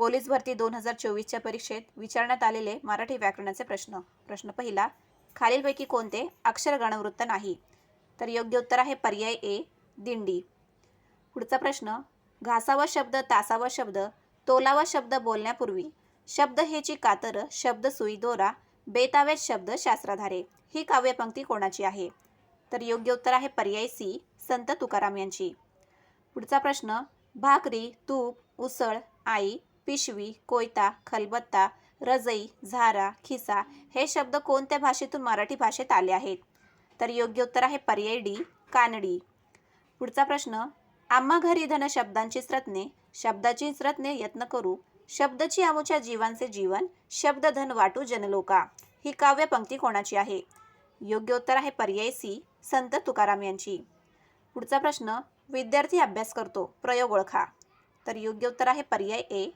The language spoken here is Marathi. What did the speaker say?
पोलीस भरती दोन हजार चोवीसच्या परीक्षेत विचारण्यात आलेले मराठी व्याकरणाचे प्रश्न. प्रश्न पहिला खालीलपैकी कोणते अक्षर गणवृत्त नाही? तर योग्य उत्तर आहे पर्याय ए दिंडी. पुढचा प्रश्न घासावा शब्द तासावा शब्द तोलावा शब्द बोलण्यापूर्वी शब्द हेची कातर शब्द सुई दोरा बेतावेत शब्द शास्त्राधारे ही काव्यपंक्ती कोणाची आहे? तर योग्य उत्तर आहे पर्याय सी संत तुकाराम यांची. पुढचा प्रश्न भाकरी तूप उसळ आई पिशवी कोयता खलबत्ता रजई झारा खिसा हे शब्द कोणत्या भाषेतून मराठी भाषेत आले आहेत? तर योग्य उत्तर आहे पर्याय डी कानडी. पुढचा प्रश्न आम्हा घरी धन शब्दांची रत्ने शब्दाची रत्ने यत्न करू शब्दची आमुच्या जीवांचे जीवन शब्दधन वाटू जनलोका. ही काव्यपंक्ती कोणाची आहे? योग्य उत्तर आहे पर्याय सी संत तुकाराम यांची. पुढचा प्रश्न विद्यार्थी अभ्यास करतो प्रयोग ओळखा. तर योग्य उत्तर आहे पर्याय ए.